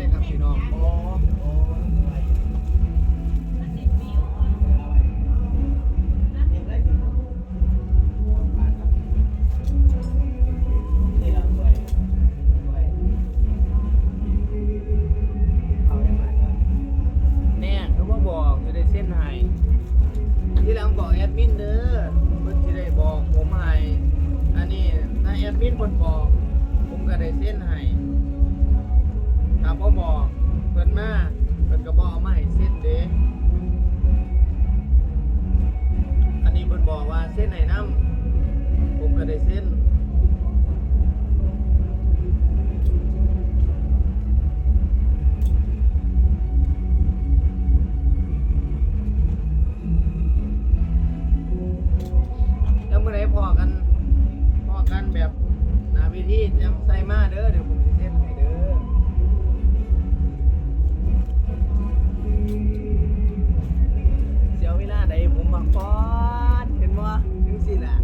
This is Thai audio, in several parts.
แลยครับพี่น้องโอ้าบอกจะได้เส้นให้ที่หลังบอกแอดมินเด้อเพิ่นสิได้บอกผมให้อันนี้ถ้าแอดมินเนบอก ผมก็ได้เส้นให้ ถ้าบ่บอกเพิ่นมาเพิ่นก็บ่าใดผมบังปอนเห็นบ่ถึงสิล่ะ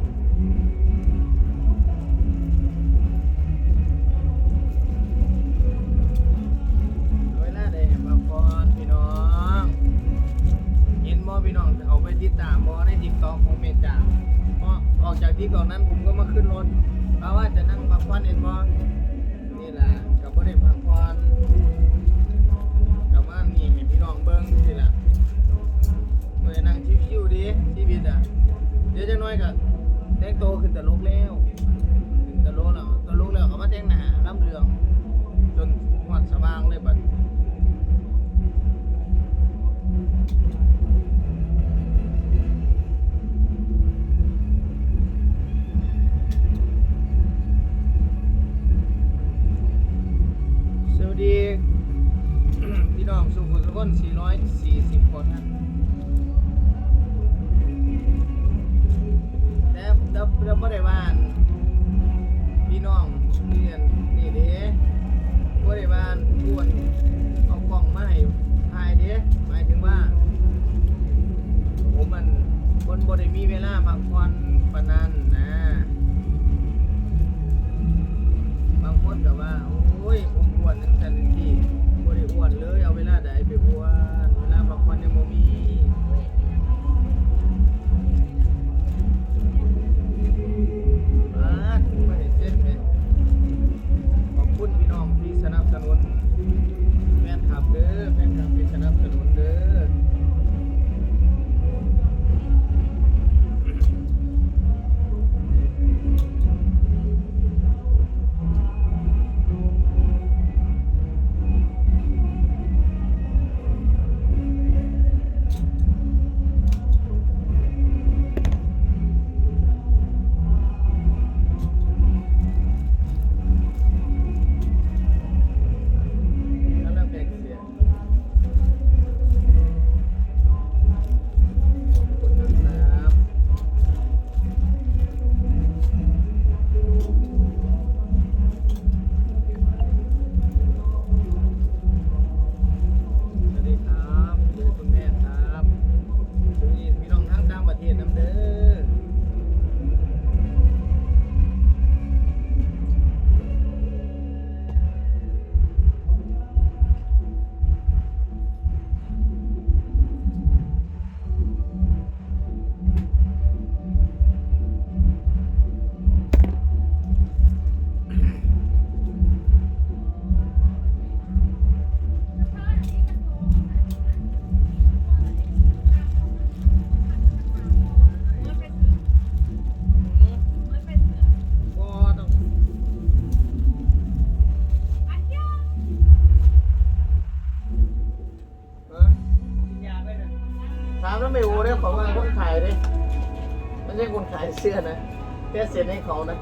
เวลาใดให้บังปอนพี่น้อง เห็นบ่พี่น้องเอาไปติดตามบ่ในทิกตอกของเมจ่าพอออกจากที่กองนั้นผมก็มาขึ้นรถเพราะว่าจะนั่งพักผ่อนเห็นบ่นี่แหละกับบ่ได้พักผ่อนกับว่านี่ให้พี่น้องเบิ่งสิล่ะ ได้นั่งชิวๆดิชีวิตอะเดี๋ยวจักหน่อยก็แต่งโตขึ้นตลกแล้วขึ้นตลกแล้วตลกแล้วก็มาแต่งหน้าลำเรือง จนหอดสว่างเลยบัดสวัสดี พี่น้องสุขุมสุขน440 ใช่คนขายเสื้อนะแค่เซ็นให้เขานะ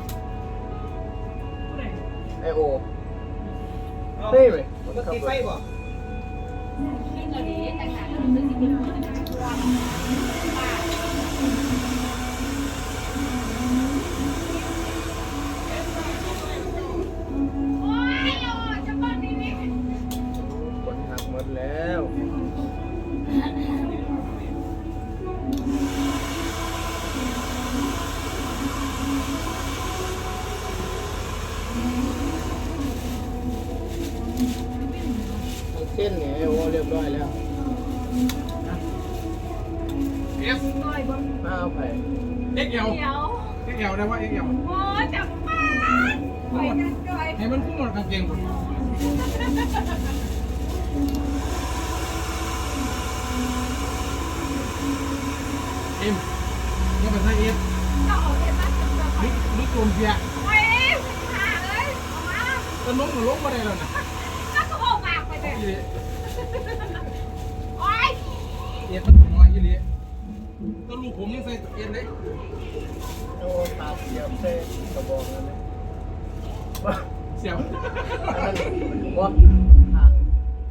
ไอโอเฮ้ยเว้ยมันติดไฟบ่คน นเนี่ยไอโอเรียบร้อยแล้วเอฟมาเอาไปเอ็กเอลเดี๋ยวเอ็กเอลนะว่าเอ็กเอลโอ้ยจะมาไปกันด้วยให้มันพุ่งหมดกางเกงผมเออ็มนี่เป็นไส้เอฟก็เอาเห็นมาจับจับไปลึกลึกลมเพียโอ้ยหาเอ้ยเอามาจะล้มหรือล้มมาได้แล้วนะ ยยี่ลีโอ้ยเอ็ดมันถึงว่ายี่ลีตัวลูกผมยังใส่เอ็ดเลยโอ้ตาเสียบเส้กระบอกนั่นนะว่าเสียวอันนั้นว่าข้าง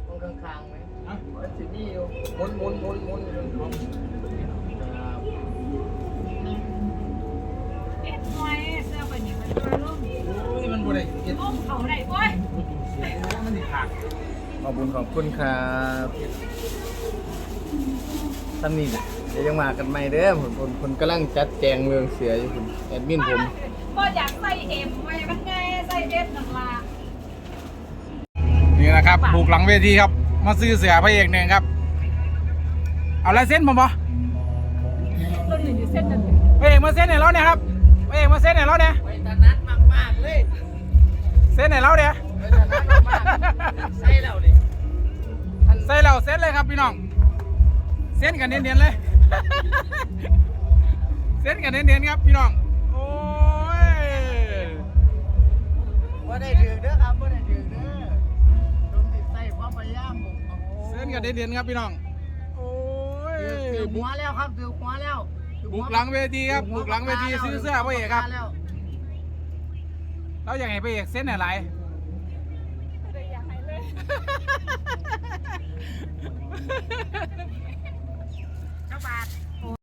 ตรงข้างๆไหมฮะมันสิมีอยู่หมุนหมุนหมุนหมุนอยู่ครับเอ็ดหน่อยเสื้อไปนี่มันตัวลุ่มโอ้ยมันบ่ได้เอ็ดลุ่มเขาได้โอ้ยมันสิขาด ขอบคุณขอบคุณครับท่านนี้เดี๋ยวยังมากันใหม่เด้อผมผมผมกำลังจัดแจงเรื่องเสืออยู่ผมแอดมินผมก็อยากใส่เอ็มไว้มันไงใส่เอ็ดนั่นล่ะนี่นะครับปลูกหลังเวทีครับ มาซื้อเสือพระเอกหนึ่งครับ เอาลายเส้นผมปะต้นหนึ่งอยู่เส้นนั้นพระเอกมาเส้นไหนแล้วเนี่ยครับพระเอกมาเส้นไหนแล้วเนี่ยไปตนัดมากๆเลย เส้นไหนแล้วเนี่ย ไปตนัดมากๆใส่แล้วดิใส่แล้วเส้นเลยครับพี่น้องเส้นกันเนียนๆเลยเส้นกันเนียนๆครับพี่น้องโอ้ยว่าได้ถือเด้อครับว่าได้ถือเด้อตรงที่ใส่ความพยายามผมโอ้เส้นกันเนียนๆครับพี่น้องโอ้ยถือถือหัวแล้วครับถือหัวแล้วถือบุวกหลังเวทีครับบุกหลังเวทีซื้อเสื้อพระเอกครับแล้วแล้วอย่างไรพระเอกเส้นไหนเลยอยากให้เลย เจ้าบาท